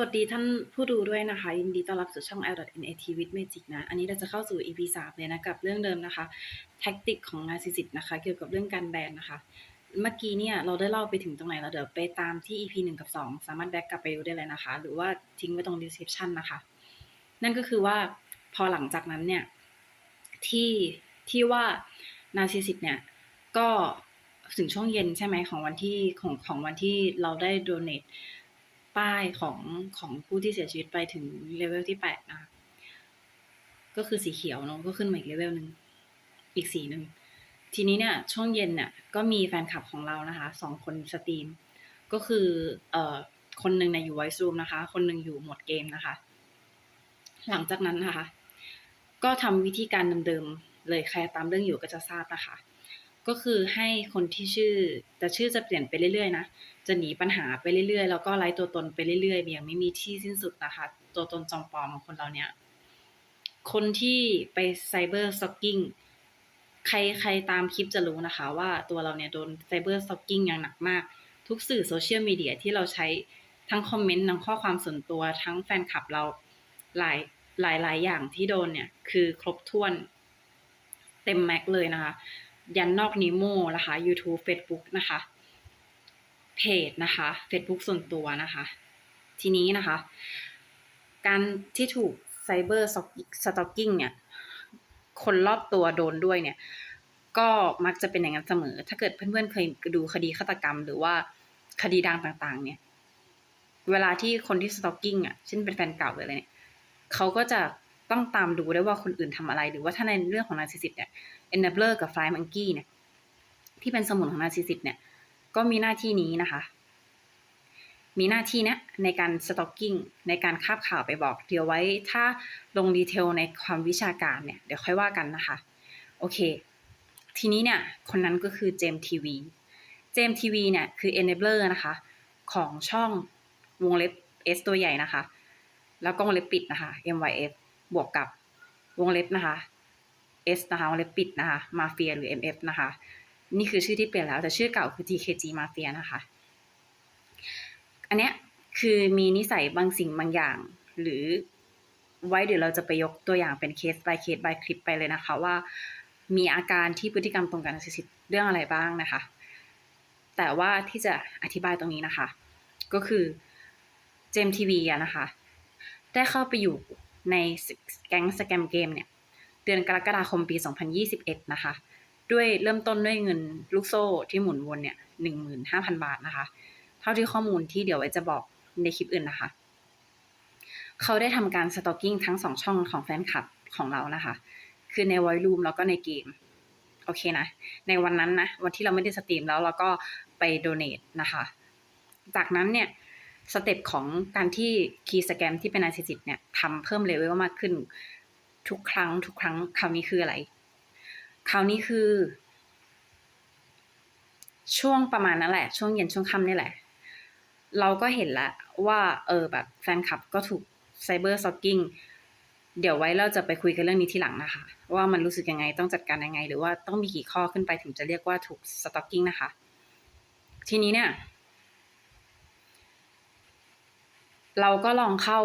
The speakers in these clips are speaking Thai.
วัสดีท่านผู้ดูด้วยนะคะ ยินดีต้อนรับสู่ช่อง L.NAT with Magic นะ อันนี้เราจะเข้าสู่ EP 3เลยนะ กับเรื่องเดิมนะคะ แท็กติกของ Narcissist นะคะ เกี่ยวกับเรื่องการแบนนะคะ เมื่อกี้เนี่ยเราได้เล่าไปถึงตรงไหนแล้วเดี๋ยวไปตามที่ EP 1 กับ 2 สามารถแบ็กกลับไปดูได้เลยนะคะ หรือว่าทิ้งไว้ตรง description นะคะ นั่นก็คือว่าพอหลังจากนั้นเนี่ยที่ที่ว่า Narcissist เนี่ยก็ถึงช่วงเย็นใช่ไหมของวันที่ของของวันที่เราได้ donate ป้ายของของผู้ที่เสียชีวิตไปถึงเลเวลที่แปดนะคะก็คือสีเขียวเนาะก็ขึ้นมาอีกเลเวลหนึ่งอีกสีหนึ่งทีนี้เนี่ยช่วงเย็นเนี่ยก็มีแฟนคลับของเรานะคะสองคนสตรีม ก็คือเอ่อคนหนึ่งในอยู่ Voice Room นะคะ คนหนึ่งอยู่หมดเกมนะคะ หลังจากนั้นนะคะ ก็ทำวิธีการเดิมๆเลยใครตามเรื่องอยู่ก็จะทราบนะคะ ก็คือให้คนที่ชื่อ แต่ชื่อจะเปลี่ยนไปเรื่อยๆนะจะหนีปัญหาไปเรื่อยๆ แล้วก็ไล่ตัวตนไปเรื่อยๆย่างไม่มีที่สิ้นสุดนะคะ ตัวตนจอมปลอมของคนเราเนี่ยคนที่ไปไซเบอร์สกกิ้งใครใครตามคลิปจะรู้นะคะ ว่าตัวเราเนี่ยโดนไซเบอร์สกิ้งอย่างหนักมาก ทุกสื่อโซเชียลมีเดียที่เราใช้ทั้งคอมเมนต์ทั้งข้อความส่วนตัวทั้งแฟนคลับเราหลายหลายหลายอย่างที่โดนเนี่ย คือครบถ้วนเต็มแม็กเลยนะคะ ยันนอกนิโมนะคะ YouTube Facebook นะคะ เพจนะคะ Facebook ส่วนตัวนะคะ ทีนี้นะคะ การที่ถูกไซเบอร์สต็อกกิ้งเนี่ย คนรอบตัวโดนด้วยเนี่ย ก็มักจะเป็นอย่างนั้นเสมอ ถ้าเกิดเพื่อนๆเคยดูคดีฆาตกรรม หรือว่าคดีดังต่างๆ เนี่ย เวลาที่คนที่สต็อกกิ้งอะเช่นเป็นแฟนเก่าหรืออะไรเนี่ยเขาก็จะ ต้องตามดูได้ว่าคนอื่นทำอะไร หรือว่าถ้าในเรื่องของนาซิสซิสเนี่ย enabler กับ fly monkey เนี่ยที่เป็นสมุนของนาซิสซิสเนี่ยก็มีหน้าที่นี้นะคะ มีหน้าที่เนี้ยในการสต็อกกิ้งในการคาบข่าวไปบอกเดี๋ยวไว้ถ้าลงดีเทลในความวิชาการเนี่ยเดี๋ยวค่อยว่ากันนะคะ โอเค ทีนี้เนี่ยคนนั้นก็คือเจมทีวีเจมทีวีเนี่ยคือ enabler นะคะ ของช่องวงเล็บ S ตัวใหญ่นะคะ แล้วก็วงเล็บปิดนะคะ MYF บวกกับวงเล็บนะคะ S นะคะวงเล็บปิดนะคะมาเฟียหรือ MF นะคะ นี่คือชื่อที่เปลี่ยนแล้วแต่ชื่อเก่าคือ TKG Mafia นะคะ อันเนี้ยคือมีนิสัยบางสิ่งบางอย่าง หรือไว้เดี๋ยวเราจะไปยกตัวอย่างเป็นเคส by เคส by คลิปไปเลยนะคะว่ามีอาการที่พฤติกรรมตรงกันนาร์ซิสซิสเรื่องอะไรบ้างนะคะ แต่ว่าที่จะอธิบายตรงนี้นะคะ ก็คือเจมทีวีอะนะคะ ได้เข้าไปอยู่ ในแก๊งสแกมเกมเนี่ย เดือนกรกฎาคมปี 2021 นะคะ ด้วยเริ่มต้นด้วยเงินลูกโซ่ที่หมุนวนเนี่ย 15,000 บาทนะคะ เท่าที่ข้อมูลที่เดี๋ยวไว้จะบอกในคลิปอื่นนะคะ เขาได้ทำการสต็อกกิ้งทั้งสองช่องของแฟนคลับของเรานะคะ คือในวอยลูมแล้วก็ในเกม โอเคนะ ในวันนั้นนะ วันที่เราไม่ได้สตรีมแล้วเราก็ไปโดเน a นะคะ จากนั้นเนี่ย สเต็ปของการที่คีย์สแกมที่เป็นนาร์ซิสซิสเนี่ยทำเพิ่มเลเวลมากขึ้น ทุกครั้ง ทุกครั้ง คราวนี้คืออะไร คราวนี้คือ ช่วงประมาณนั้นแหละ ช่วงเย็นช่วงค่ำนี่แหละ เราก็เห็นแล้วว่า เออแบบแฟนคลับก็ถูกไซเบอร์ซ็อกกิ้งเดี๋ยวไว้เราจะไปคุยกันเรื่องนี้ทีหลังนะคะ ว่ามันรู้สึกยังไงต้องจัดการยังไง หรือว่าต้องมีกี่ข้อขึ้นไปถึงจะเรียกว่าถูกสต็อกกิ้งนะคะ ทีนี้เนี่ย เราก็ลองเข้า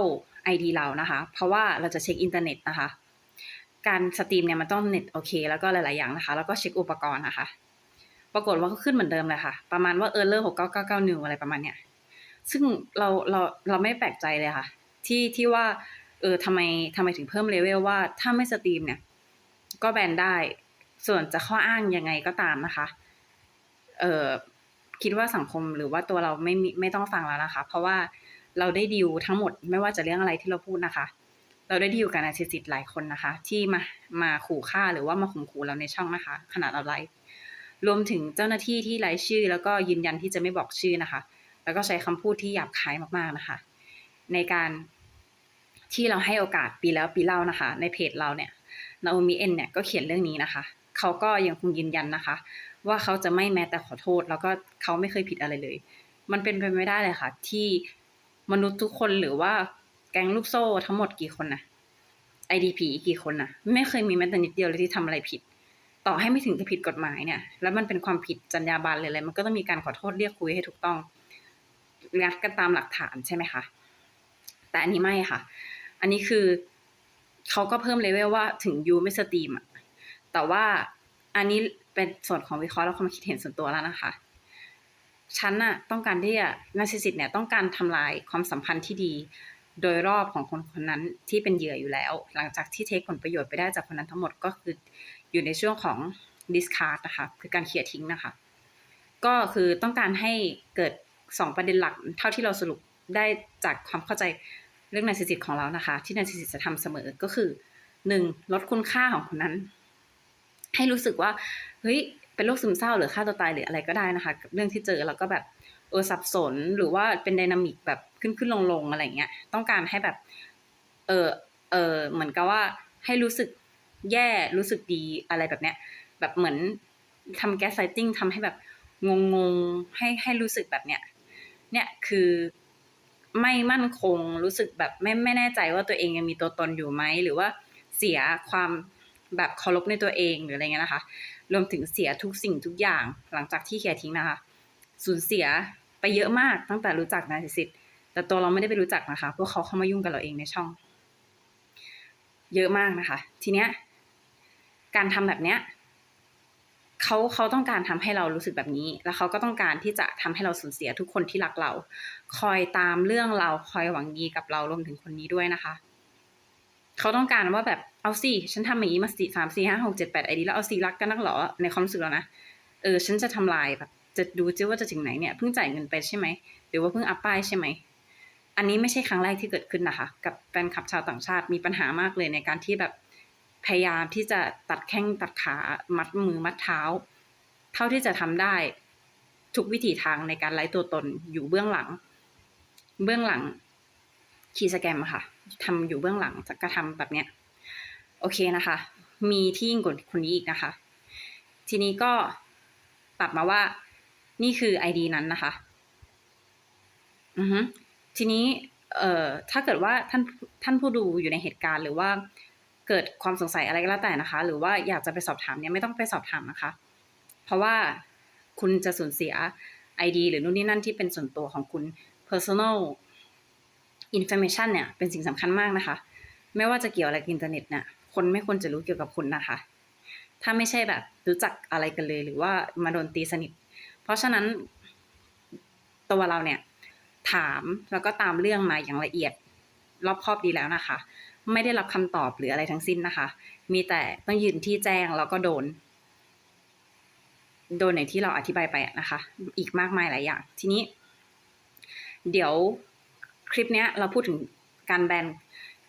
ID เรานะคะ เพราะว่าเราจะเช็คอินเทอร์เน็ตนะคะ การสตรีมเนี่ยมันต้องเน็ตโอเคแล้วก็หลาย ๆ อย่างนะคะ แล้วก็เช็คอุปกรณ์นะคะ ปรากฏว่าก็ขึ้นเหมือนเดิมเลยค่ะ ประมาณว่าเออเลอร์หกเก้าเก้าเก้าหนึ่งอะไรประมาณเนี้ยซึ่งเราเราเราไม่แปลกใจเลยค่ะ ที่ที่ว่าเออทำไมทำไมถึงเพิ่มเลเวลว่าถ้าไม่สตรีมเนี่ย ก็แบนได้ ส่วนจะข้ออ้างยังไงก็ตามนะคะ เออคิดว่าสังคมหรือว่าตัวเราไม่ไม่ต้องฟังแล้วนะคะ เพราะว่า เราได้ดิวทั้งหมดไม่ว่าจะเรื่องอะไรที่เราพูดนะคะ เราได้ดิวกับนาร์ซิสซิสหลายคนนะคะ ที่มามาขู่ฆ่าหรือว่ามาข่มขู่เราในช่องนะคะ ขนาดเราไลฟ์รวมถึงเจ้าหน้าที่ที่ไลฟ์ชื่อ แล้วก็ยืนยันที่จะไม่บอกชื่อนะคะ แล้วก็ใช้คำพูดที่หยาบคายมากๆนะคะ ในการที่เราให้โอกาสปีแล้วปีเล่านะคะ ในเพจเราเนี่ยนาโอมิเอ็นเนี่ยก็เขียนเรื่องนี้นะคะเขาก็ยังคงยืนยันนะคะ ว่าเขาจะไม่แม้แต่ขอโทษ แล้วก็เขาไม่เคยผิดอะไรเลย มันเป็นไปไม่ได้เลยค่ะ ที่ มนุษย์ทุกคนหรือว่าแก๊งลูกโซ่ทั้งหมดกี่คนนะ IDP กี่คนนะไม่เคยมีแม้แต่นิดเดียวเลยที่ทำอะไรผิด ต่อให้ไม่ถึงจะผิดกฎหมายเนี่ย แล้วมันเป็นความผิดจรรยาบรรณเลยอะไรมันก็ต้องมีการขอโทษเรียกคุยให้ถูกต้องงัดกันตามหลักฐานใช่ไหมคะ แต่อันนี้ไม่ค่ะ อันนี้คือเขาก็เพิ่มเลเวลว่าถึงยูไม่สตรีมอะแต่ว่าอันนี้เป็นส่วนของวิเคราะห์และความคิดเห็นส่วนตัวแล้วนะคะ ฉันน่ะต้องการที่จะนาซิสิตเนี่ยต้องการทำลายความสัมพันธ์ที่ดี โดยรอบของคนคนนั้นที่เป็นเหยื่ออยู่แล้ว หลังจากที่เทคผลประโยชน์ไปได้จากคนนั้นทั้งหมดก็คืออยู่ในช่วงของ discard นะคะคือการเคลียร์ทิ้งนะคะ ก็คือต้องการให้เกิด 2 ประเด็นหลัก เท่าที่เราสรุปได้จากความเข้าใจเรื่องนาซิสิตของเรานะคะ ที่นาซิสิตจะทำเสมอก็คือ 1. ลดคุณค่าของคนนั้น ให้รู้สึกว่าเฮ้ย เป็นโรคซึมเศร้าหรือฆ่าตัวตายหรืออะไรก็ได้นะคะ เรื่องที่เจอแล้วก็แบบเออสับสนหรือว่าเป็นไดนามิกแบบขึ้นขึ้นลงลงอะไรเงี้ยต้องการให้แบบเออเออเหมือนกับว่าให้รู้สึกแย่รู้สึกดีอะไรแบบเนี้ยแบบเหมือนทำแก๊สไซติ้งทำให้แบบงงงๆให้ให้รู้สึกแบบเนี้ยเนี่ยคือไม่มั่นคงรู้สึกแบบไม่ไม่แน่ใจว่าตัวเองยังมีตัวตนอยู่ไหมหรือว่าเสียความแบบเคารพในตัวเองหรืออะไรเงี้ยนะคะ รวมถึงเสียทุกสิ่งทุกอย่างหลังจากที่เคลียร์ทิ้งนะคะ สูญเสียไปเยอะมากตั้งแต่รู้จักนาซิสิตแต่ตัวเราไม่ได้ไปรู้จักนะคะ พวกเขาเข้ามายุ่งกับเราเองในช่อง เยอะมากนะคะ ทีเนี้ย การทำแบบเนี้ยเขาเขาต้องการทำให้เรารู้สึกแบบนี้ แล้วเขาก็ต้องการที่จะทำให้เราสูญเสียทุกคนที่รักเรา คอยตามเรื่องเราคอยหวังดีกับเรารวมถึงคนนี้ด้วยนะคะ เขาต้องการว่าแบบเอาสิฉันทำอย่างนี้มาสี่สามสี่ห้าหกเจ็ดแปดไอดีแล้วเอาสีรักกันนักหรอในความรู้สึกเรานะเออฉันจะทำลายแบบจะดูเจิว่าจะถึงไหนเนี่ยเพิ่งจ่ายเงินไปใช่ไหมหรือว่าเพิ่งอัพป้ายใช่ไหมอันนี้ไม่ใช่ครั้งแรกที่เกิดขึ้นนะคะ กับแฟนคลับชาวต่างชาติมีปัญหามากเลยในการที่แบบพยายามที่จะตัดแข้งตัดขามัดมือมัดเท้า เท่าที่จะทำได้ทุกวิถีทางในการไล่ตัวตนอยู่เบื้องหลัง เบื้องหลังคีสแกมอะค่ะ ทำอยู่เบื้องหลังจะกระทำแบบเนี้ยโอเคนะคะ มีที่ยิ่งกว่าคนนี้อีกนะคะ ทีนี้ก็ตัดมาว่า นี่คือ ID นั้นนะคะอือฮึทีนี้ เอ่อถ้าเกิดว่าท่านท่านผู้ดูอยู่ในเหตุการณ์หรือว่าเกิดความสงสัยอะไรก็แล้วแต่นะคะ หรือว่าอยากจะไปสอบถามเนี่ยไม่ต้องไปสอบถามนะคะ เพราะว่าคุณจะสูญเสีย ID หรือนู่นนี่นั่นที่เป็นส่วนตัวของคุณ personal information เนี่ยเป็นสิ่งสำคัญมากนะคะ ไม่ว่าจะเกี่ยวอะไรกับอินเทอร์เน็ตเนี่ยคนไม่ควรจะรู้เกี่ยวกับคุณนะคะ ถ้าไม่ใช่แบบรู้จักอะไรกันเลยหรือว่ามาโดนตีสนิท เพราะฉะนั้นตัวเราเนี่ยถามแล้วก็ตามเรื่องมาอย่างละเอียด รอบครอบดีแล้วนะคะ ไม่ได้รับคำตอบหรืออะไรทั้งสิ้นนะคะ มีแต่ต้องยืนที่แจ้งแล้วก็โดน โดนในที่เราอธิบายไปนะคะ อีกมากมายหลายอย่าง ทีนี้ เดี๋ยว คลิปเนี้ยเราพูดถึงการแบน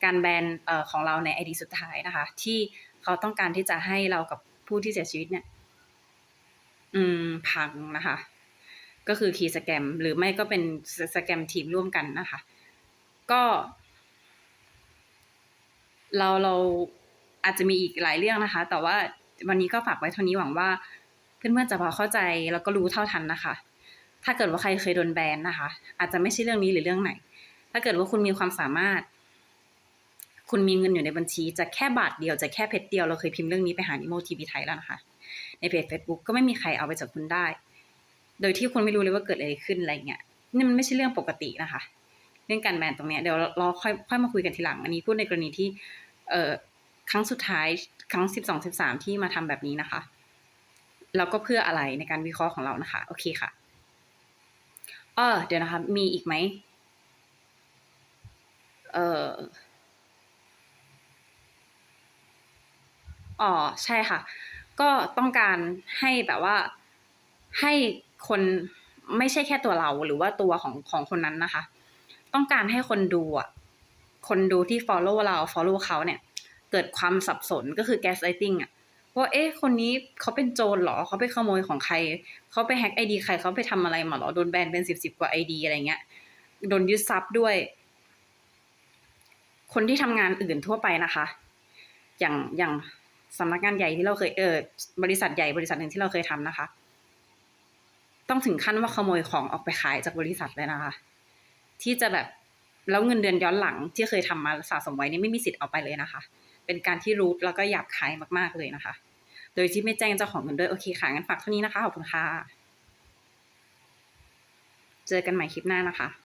การแบนอของเราในไอดีสุดท้ายนะคะ ที่เขาต้องการที่จะให้เรากับผู้ที่เสียชีวิตเนี่ยอืมพังนะคะ ก็คือคีย์สแกมหรือไม่ก็เป็นสแกมทีมร่วมกันนะคะ ก็ เราเราอาจจะมีอีกหลายเรื่องนะคะ แต่ว่าวันนี้ก็ฝากไว้เท่านี้หวังว่า เพื่อนๆจะพอเข้าใจแล้วก็รู้เท่าทันนะคะ ถ้าเกิดว่าใครเคยโดนแบนนะคะ อาจจะไม่ใช่เรื่องนี้หรือเรื่องไหน ถ้าเกิดว่าคุณมีความสามารถ คุณมีเงินอยู่ในบัญชี จะแค่บาทเดียวจะแค่เพชรเดียวเราเคยพิมพ์เรื่องนี้ไปหานิโมทีวีไทยแล้วนะคะ ในเพจ Facebook ก็ไม่มีใครเอาไปจากคุณได้ โดยที่คุณไม่รู้เลยว่าเกิดอะไรขึ้นอะไรเงี้ยนี่มันไม่ใช่เรื่องปกตินะคะ เรื่องการแบนตรงเนี้ยเดี๋ยวเราค่อยค่อยมาคุยกันทีหลัง อันนี้พูดในกรณีที่ เอ่อครั้งสุดท้ายครั้งสิบสองสิบสามที่มาทำแบบนี้นะคะแล้วก็เพื่ออะไรในการวิเคราะห์ของเรานะคะ โอเคค่ะเออเดี๋ยวนะคะ มีอีกไหม เอออ๋อใช่ค่ะ ก็ต้องการให้แบบว่าให้คนไม่ใช่แค่ตัวเราหรือว่าตัวของของคนนั้นนะคะ ต้องการให้คนดูอะคนดูที่ follow เรา follow เขาเนี่ย เกิดความสับสนก็คือ gaslighting อะว่าเอ๊ะคนนี้เขาเป็นโจรเหรอเขาไปขโมยของใคร เขาไปแฮ็กไอดีใครเขาไปทำอะไรมาเหรอโดนแบนเป็นสิบสิบกว่าไอดีอะไรเงี้ยโดนยึดทรัพย์ด้วย คนที่ทำงานอื่นทั่วไปนะคะ อย่างอย่างสำนักงานใหญ่ที่เราเคยเออบริษัทใหญ่บริษัทหนึ่งที่เราเคยทำนะคะ ต้องถึงขั้นว่าขโมยของออกไปขายจากบริษัทเลยนะคะ ที่จะแบบแล้วเงินเดือนย้อนหลังที่เคยทำมาสะสมไว้นี่ไม่มีสิทธิ์เอาไปเลยนะคะ เป็นการที่รูทแล้วก็หยาบคายมากๆเลยนะคะ โดยที่ไม่แจ้งเจ้าของเงินด้วยโอเคค่ะงั้นฝากเท่านี้นะคะขอบคุณค่ะเจอกันใหม่คลิปหน้านะคะ